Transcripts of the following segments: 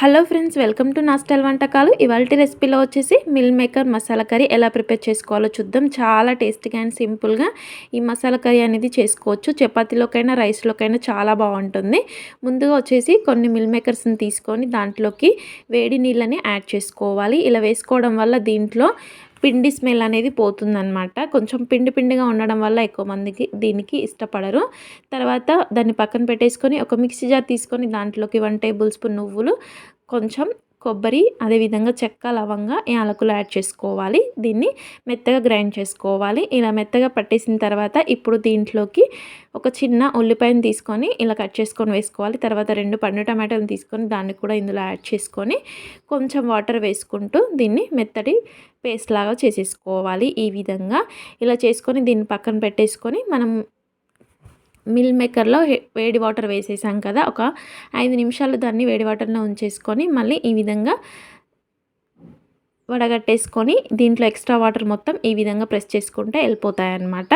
Hello friends welcome to నాస్టల్ వంటకాలు. ఇవాళ రెసిపీలో వచ్చేసి మిల్ మేకర్ మసాలా కర్రీ ఎలా ప్రిపేర్ చేసుకోవాలో చూద్దాం. చాలా టేస్టీగా అండ్ సింపుల్గా ఈ మసాలా కర్రీ అనేది చేసుకోవచ్చు. చపాతీలోకైనా రైస్లోకైనా చాలా బాగుంటుంది. ముందుగా వచ్చేసి కొన్ని మిల్ మేకర్స్ని తీసుకొని దాంట్లోకి వేడి నీళ్ళని యాడ్ చేసుకోవాలి. ఇలా వేసుకోవడం వల్ల దీంట్లో పిండి స్మెల్ అనేది పోతుందనమాట కొంచెం పిండి పిండిగా ఉండడం వల్ల ఎక్కువ మందికి దీనికి ఇష్టపడరు. తర్వాత దాన్ని పక్కన పెట్టేసుకొని ఒక మిక్సీ జార్ తీసుకొని దాంట్లోకి వన్ టేబుల్ స్పూన్ నువ్వులు కొంచెం కొబ్బరి అదేవిధంగా చెక్క లవంగా యాలకులు యాడ్ చేసుకోవాలి. దీన్ని మెత్తగా గ్రైండ్ చేసుకోవాలి. ఇలా మెత్తగా పట్టేసిన తర్వాత ఇప్పుడు దీంట్లోకి ఒక చిన్న ఉల్లిపాయను తీసుకొని ఇలా కట్ చేసుకొని వేసుకోవాలి. తర్వాత రెండు పండు టమాటాలు తీసుకొని దాన్ని కూడా ఇందులో యాడ్ చేసుకొని కొంచెం వాటర్ వేసుకుంటూ దీన్ని మెత్తటి పేస్ట్ లాగా చేసేసుకోవాలి. ఈ విధంగా ఇలా చేసుకొని దీన్ని పక్కన పెట్టేసుకొని మనం మిల్ మేకర్లో వేడి వాటర్ వేసేసాం కదా ఒక ఐదు నిమిషాలు దాన్ని వేడి వాటర్లో ఉంచేసుకొని మళ్ళీ ఈ విధంగా వడగట్టేసుకొని దీంట్లో ఎక్స్ట్రా వాటర్ మొత్తం ఈ విధంగా ప్రెస్ చేసుకుంటే వెళ్ళిపోతాయన్నమాట.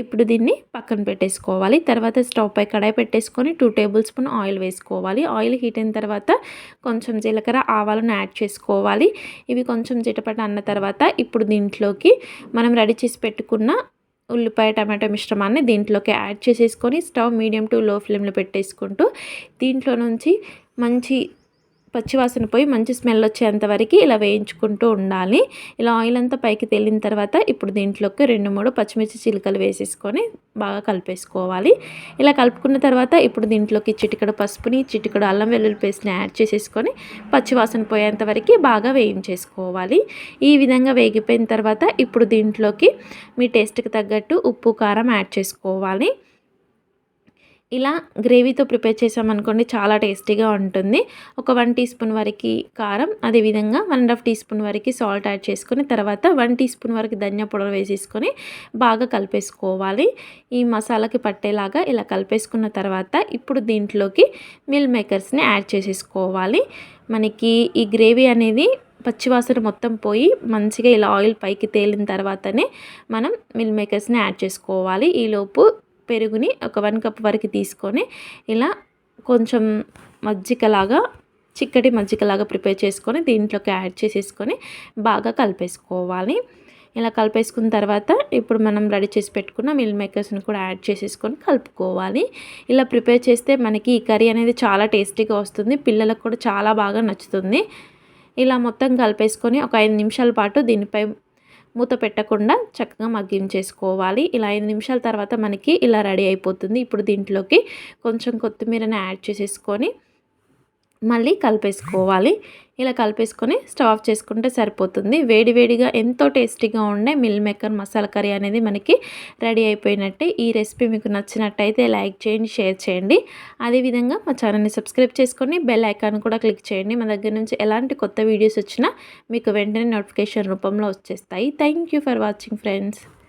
ఇప్పుడు దీన్ని పక్కన పెట్టేసుకోవాలి. తర్వాత స్టవ్ పై కడాయి పెట్టేసుకొని టూ టేబుల్ స్పూన్ ఆయిల్ వేసుకోవాలి. ఆయిల్ హీట్ అయిన తర్వాత కొంచెం జీలకర్ర ఆవాలను యాడ్ చేసుకోవాలి. ఇవి కొంచెం చిటపట అన్న తర్వాత ఇప్పుడు దీంట్లోకి మనం రెడీ చేసి పెట్టుకున్న ఉల్లిపాయ టమాటో మిశ్రమాన్ని దీంట్లోకి యాడ్ చేసేసుకొని స్టవ్ మీడియం టు లో ఫ్లేమ్లో పెట్టేసుకుంటూ దీంట్లో నుంచి మంచి పచ్చివాసన పోయి మంచి స్మెల్ వచ్చేంత వరకు ఇలా వేయించుకుంటూ ఉండాలి. ఇలా ఆయిల్ అంతా పైకి తేలిన తర్వాత ఇప్పుడు దీంట్లోకి రెండు మూడు పచ్చిమిర్చి చిలుకలు వేసేసుకొని బాగా కలిపేసుకోవాలి. ఇలా కలుపుకున్న తర్వాత ఇప్పుడు దీంట్లోకి చిటికడు పసుపుని చిటికడు అల్లం వెల్లుల్లి పేస్ట్ని యాడ్ చేసేసుకొని పచ్చివాసన పోయేంత వరకు బాగా వేయించేసుకోవాలి. ఈ విధంగా వేగిపోయిన తర్వాత ఇప్పుడు దీంట్లోకి మీ టేస్ట్కి తగ్గట్టు ఉప్పు కారం యాడ్ చేసుకోవాలి. ఇలా గ్రేవీతో ప్రిపేర్ చేసామనుకోండి చాలా టేస్టీగా ఉంటుంది. ఒక వన్ టీ స్పూన్ వరకు కారం అదేవిధంగా one and half teaspoon వరకు సాల్ట్ యాడ్ చేసుకుని తర్వాత వన్ టీ స్పూన్ వరకు ధనియా పొడలు వేసేసుకొని బాగా కలిపేసుకోవాలి. ఈ మసాలాకి పట్టేలాగా ఇలా కలిపేసుకున్న తర్వాత ఇప్పుడు దీంట్లోకి మిల్ మేకర్స్ని యాడ్ చేసేసుకోవాలి. మనకి ఈ గ్రేవీ అనేది పచ్చివాసన మొత్తం పోయి మంచిగా ఇలా ఆయిల్ పైకి తేలిన తర్వాతనే మనం మిల్ మేకర్స్ని యాడ్ చేసుకోవాలి. ఈలోపు పెరుగుని ఒక వన్ కప్ వరకు తీసుకొని ఇలా కొంచెం మజ్జిగలాగా చిక్కటి మజ్జిగలాగా ప్రిపేర్ చేసుకొని దీంట్లోకి యాడ్ చేసేసుకొని బాగా కలిపేసుకోవాలి. ఇలా కలిపేసుకున్న తర్వాత ఇప్పుడు మనం రెడీ చేసి పెట్టుకున్న మిల్ మేకర్స్ని కూడా యాడ్ చేసేసుకొని కలుపుకోవాలి. ఇలా ప్రిపేర్ చేస్తే మనకి ఈ కర్రీ అనేది చాలా టేస్టీగా వస్తుంది పిల్లలకు కూడా చాలా బాగా నచ్చుతుంది. ఇలా మొత్తం కలిపేసుకొని ఒక ఐదు నిమిషాల పాటు దీనిపై మూత పెట్టకుండా చక్కగా మగ్గించేసుకోవాలి. ఇలా ఐదు నిమిషాల తర్వాత మనకి ఇలా రెడీ అయిపోతుంది. ఇప్పుడు దీంట్లోకి కొంచెం కొత్తిమీరని యాడ్ చేసేసుకొని మళ్ళీ కలిపేసుకోవాలి. ఇలా కలిపేసుకొని స్టవ్ ఆఫ్ చేసుకుంటే సరిపోతుంది. వేడివేడిగా ఎంతో టేస్టీగా ఉండే మిల్ మేకర్ మసాలా కర్రీ అనేది మనకి రెడీ అయిపోయినట్టే. ఈ రెసిపీ మీకు నచ్చినట్టయితే లైక్ చేయండి షేర్ చేయండి. అదేవిధంగా మా ఛానల్ని సబ్స్క్రైబ్ చేసుకొని బెల్ ఐకాన్ కూడా క్లిక్ చేయండి. మా దగ్గర నుంచి ఎలాంటి కొత్త వీడియోస్ వచ్చినా మీకు వెంటనే నోటిఫికేషన్ రూపంలో వచ్చేస్తాయి. Thank for watching friends.